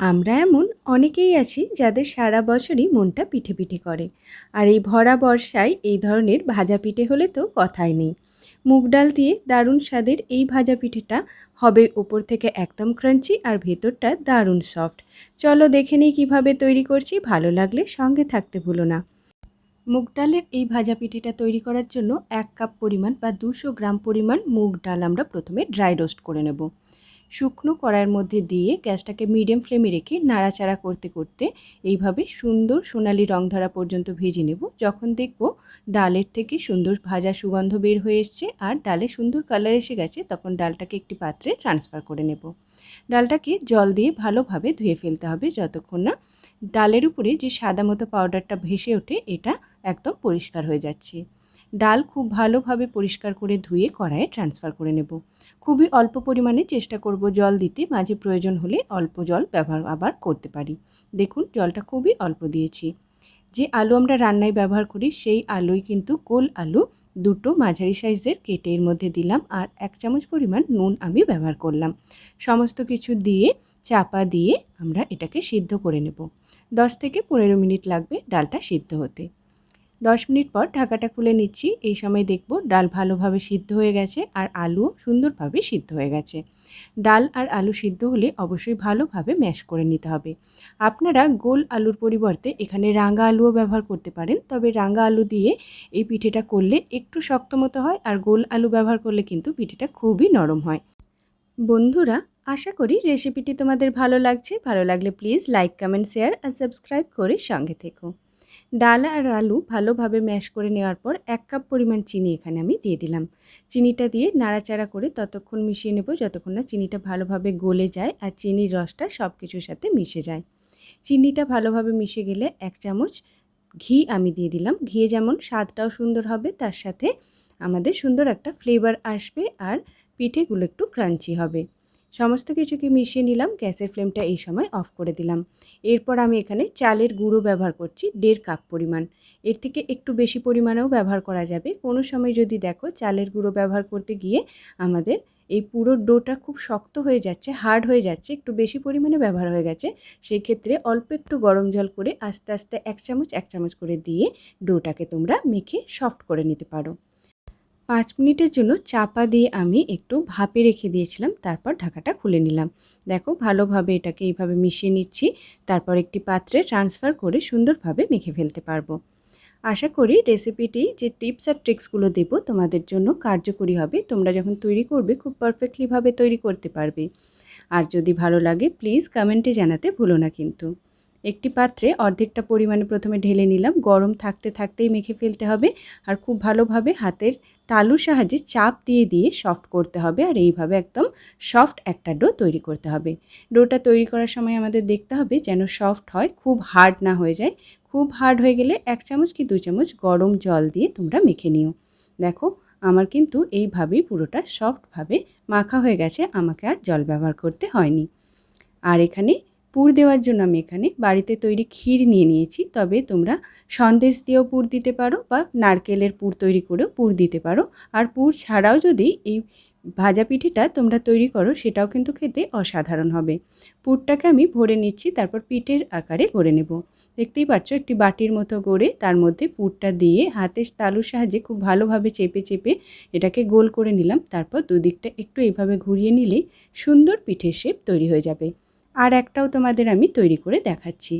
আমরা এমন অনেকেই আছি যাদের সারা বছরই মনটা পিঠে পিঠে করে। আর এই ভরা বর্ষায় এই ধরনের ভাজা পিঠে হলে তো কথাই নেই। মুগ ডাল দিয়ে দারুণ স্বাদের এই ভাজা পিঠেটা হবে ওপর থেকে একদম ক্রাঞ্চি আর ভেতরটা দারুণ সফট। চলো দেখে নিই কীভাবে তৈরি করছি, ভালো লাগলে সঙ্গে থাকতে ভুলো না। মুগ ডালের এই ভাজা পিঠেটা তৈরি করার জন্য এক কাপ পরিমাণ বা দুশো গ্রাম পরিমাণ মুগ ডাল আমরা প্রথমে ড্রাই রোস্ট করে নেব। শুকনো কড়াইয়ের মধ্যে দিয়ে গ্যাসটাকে মিডিয়াম ফ্লেমে রেখে নাড়াচাড়া করতে করতে এইভাবে সুন্দর সোনালি রং ধরা পর্যন্ত ভেজে নেব। যখন দেখব ডালের থেকে সুন্দর ভাজা সুগন্ধ বের হয়ে এসছে আর ডালে সুন্দর কালার এসে গেছে, তখন ডালটাকে একটি পাত্রে ট্রান্সফার করে নেব। ডালটাকে জল দিয়ে ভালোভাবে ধুয়ে ফেলতে হবে যতক্ষণ না ডালের উপরে যে সাদা মতো পাউডারটা ভেসে ওঠে, এটা একদম পরিষ্কার হয়ে যাচ্ছে। ডাল খুব ভালোভাবে পরিষ্কার করে ধুয়ে কড়াইয়ে ট্রান্সফার করে নেব। খুবই অল্প পরিমাণে চেষ্টা করব জল দিতে, মাঝে প্রয়োজন হলে অল্প জল ব্যবহার আবার করতে পারি। দেখুন, জলটা খুবই অল্প দিয়েছি। যে আলু আমরা রান্নায় ব্যবহার করি, সেই আলুই কিন্তু গোল আলু দুটো মাঝারি সাইজের কেটে এর মধ্যে দিলাম আর এক চামচ পরিমাণ নুন আমি ব্যবহার করলাম। সমস্ত কিছু দিয়ে, চাপা দিয়ে আমরা এটাকে সিদ্ধ করে নেব। দশ থেকে পনেরো মিনিট লাগবে ডালটা সিদ্ধ হতে। দশ মিনিট পর ঢাকাটা খুলে নিচ্ছি। এই সময় দেখব ডাল ভালোভাবে সিদ্ধ হয়ে গেছে আর আলুও সুন্দরভাবে সিদ্ধ হয়ে গেছে। ডাল আর আলু সিদ্ধ হলে অবশ্যই ভালোভাবে ম্যাশ করে নিতে হবে। আপনারা গোল আলুর পরিবর্তে এখানে রাঙা আলুও ব্যবহার করতে পারেন, তবে রাঙা আলু দিয়ে এই পিঠেটা করলে একটু শক্ত মতো হয় আর গোল আলু ব্যবহার করলে কিন্তু পিঠেটা খুবই নরম হয়। বন্ধুরা, আশা করি রেসিপিটি তোমাদের ভালো লাগছে। ভালো লাগলে প্লিজ লাইক, কমেন্ট, শেয়ার আর সাবস্ক্রাইব করে সঙ্গে থেকো। ডাল আর আলু ভালোভাবে ম্যাশ করে নেওয়ার পর এক কাপ পরিমাণ চিনি এখানে আমি দিয়ে দিলাম। চিনিটা দিয়ে নাড়াচাড়া করে ততক্ষণ মিশিয়ে নেব যতক্ষণ না চিনিটা ভালোভাবে গলে যায় আর চিনির রসটা সব কিছুর সাথে মিশে যায়। চিনিটা ভালোভাবে মিশে গেলে এক চামচ ঘি আমি দিয়ে দিলাম। ঘি যেমন স্বাদটাও সুন্দর হবে, তার সাথে আমাদের সুন্দর একটা ফ্লেভার আসবে আর পিঠেগুলো একটু ক্রাঞ্চি হবে। সমস্ত কিছুকে মিশিয়ে নিলাম, গ্যাসের ফ্লেমটা এই সময় অফ করে দিলাম। এরপর আমি এখানে চালের গুঁড়ো ব্যবহার করছি দেড় কাপ পরিমাণ। এর থেকে একটু বেশি পরিমাণেও ব্যবহার করা যাবে। কোনো সময় যদি দেখো চালের গুঁড়ো ব্যবহার করতে গিয়ে আমাদের এই পুরো ডোটা খুব শক্ত হয়ে যাচ্ছে, হার্ড হয়ে যাচ্ছে, একটু বেশি পরিমাণে ব্যবহার হয়ে গেছে সেই ক্ষেত্রে অল্প একটু গরম জল করে আস্তে আস্তে এক চামচ এক চামচ করে দিয়ে ডোটাকে তোমরা মেখে সফট করে নিতে পারো। পাঁচ মিনিটের জন্য চাপা দিয়ে আমি একটু ভাপে রেখে দিয়েছিলাম, তারপর ঢাকাটা খুলে নিলাম। দেখো, ভালোভাবে এটাকে এইভাবে মিশিয়ে নিচ্ছি, তারপর একটি পাত্রে ট্রান্সফার করে সুন্দরভাবে মেখে ফেলতে পারব। আশা করি রেসিপিটি যে টিপস আর ট্রিক্সগুলো দেব তোমাদের জন্য কার্যকরী হবে। তোমরা যখন তৈরি করবে, খুব পারফেক্টলিভাবে তৈরি করতে পারবে। আর যদি ভালো লাগে প্লিজ কমেন্টে জানাতে ভুলো না কিন্তু। একটি পাত্রে অর্ধেকটা পরিমাণে প্রথমে ঢেলে নিলাম। গরম থাকতে থাকতেই মেখে ফেলতে হবে আর খুব ভালোভাবে হাতের তালুর সাহায্যে চাপ দিয়ে দিয়ে সফট করতে হবে আর এইভাবে একদম সফট একটা ডো তৈরি করতে হবে। ডোটা তৈরি করার সময় আমাদের দেখতে হবে যেন সফট হয়, খুব হার্ড না হয়ে যায়। খুব হার্ড হয়ে গেলে এক চামচ কি দু চামচ গরম জল দিয়ে তোমরা মেখে নিও। দেখো আমার কিন্তু এইভাবেই পুরোটা সফটভাবে মাখা হয়ে গেছে, আমাকে আর জল ব্যবহার করতে হয়নি। আর এখানে পুর দেওয়ার জন্য আমি এখানে বাড়িতে তৈরি ক্ষীর নিয়ে নিয়েছি। তবে তোমরা সন্দেশ দিয়েও পুর দিতে পারো বা নারকেলের পুর তৈরি করেও পুর দিতে পারো। আর পুর ছাড়াও যদি এই ভাজা পিঠেটা তোমরা তৈরি করো, সেটাও কিন্তু খেতে অসাধারণ হবে। পুরটাকে আমি ভরে নিচ্ছি, তারপর পিঠের আকারে গড়ে নেব। দেখতেই পাচ্ছ, একটি বাটির মতো গড়ে তার মধ্যে পুরটা দিয়ে হাতের তালুর সাহায্যে খুব ভালোভাবে চেপে চেপে এটাকে গোল করে নিলাম। তারপর দুদিকটা একটু এইভাবে ঘুরিয়ে নিলেই সুন্দর পিঠের শেপ তৈরি হয়ে যাবে। আর একটাও তোমাদের আমি তৈরি করে দেখাচ্ছি।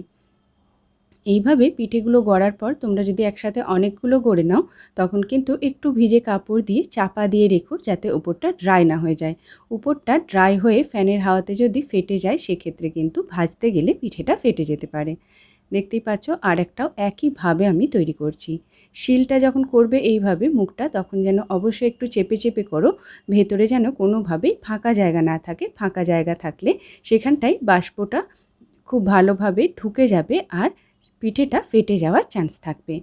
এইভাবে পিঠেগুলো গড়ার পর তোমরা যদি একসাথে অনেকগুলো গড়ে নাও, তখন কিন্তু একটু ভিজে কাপড় দিয়ে চাপা দিয়ে রেখো যাতে উপরটা ড্রাই না হয়ে যায়। উপরটা ড্রাই হয়ে ফ্যানের হাওয়াতে যদি ফেটে যায়, সেক্ষেত্রে কিন্তু ভাজতে গেলে পিঠেটা ফেটে যেতে পারে। দেখতেই পাচ্ছ আর একটাও একইভাবে আমি তৈরি করছি। শিলটা যখন করবে এইভাবে মুখটা তখন যেন অবশ্যই একটু চেপে চেপে করো, ভেতরে যেন কোনোভাবেই ফাঁকা জায়গা না থাকে, ফাঁকা জায়গা থাকলে সেখানটাই বাষ্পটা খুব ভালোভাবে ঢুকে যাবে আর পিঠেটা ফেটে যাওয়ার চান্স থাকবে।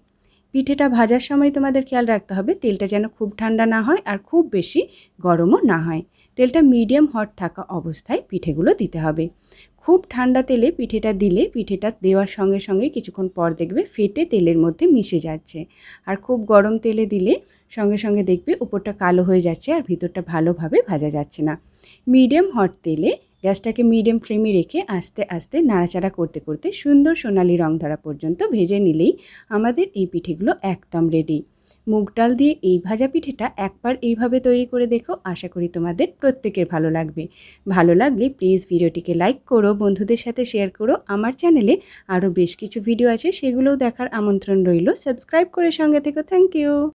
পিঠেটা ভাজার সময় তোমাদের খেয়াল রাখতে হবে, তেলটা যেন খুব ঠান্ডা না হয় আর খুব বেশি গরমও না হয়। তেলটা মিডিয়াম হট থাকা অবস্থায় পিঠেগুলো দিতে হবে। খুব ঠান্ডা তেলে পিঠেটা দিলে পিঠেটা দেওয়ার সঙ্গে সঙ্গে কিছুক্ষণ পর দেখবে ফেটে তেলের মধ্যে মিশে যাচ্ছে। আর খুব গরম তেলে দিলে সঙ্গে সঙ্গে দেখবে উপরটা কালো হয়ে যাচ্ছে আর ভিতরটা ভালোভাবে ভাজা যাচ্ছে না। মিডিয়াম হট তেলে গ্যাসটাকে মিডিয়াম ফ্লেমে রেখে আস্তে আস্তে নাড়াচাড়া করতে করতে সুন্দর সোনালি রং ধরা পর্যন্ত ভেজে নিলেই আমাদের এই পিঠেগুলো একদম রেডি মুগ ডাল দিয়ে এই ভাজা পিঠেটা একবার এইভাবে তৈরি করে দেখো, আশা করি তোমাদের প্রত্যেকের ভালো লাগবে। ভালো লাগলে প্লিজ ভিডিওটিকে লাইক করো, বন্ধুদের সাথে শেয়ার করো। আমার চ্যানেলে আরও বেশ কিছু ভিডিও আছে, সেগুলোও দেখার আমন্ত্রণ রইল। সাবস্ক্রাইব করে সঙ্গে থেকো। Thank you.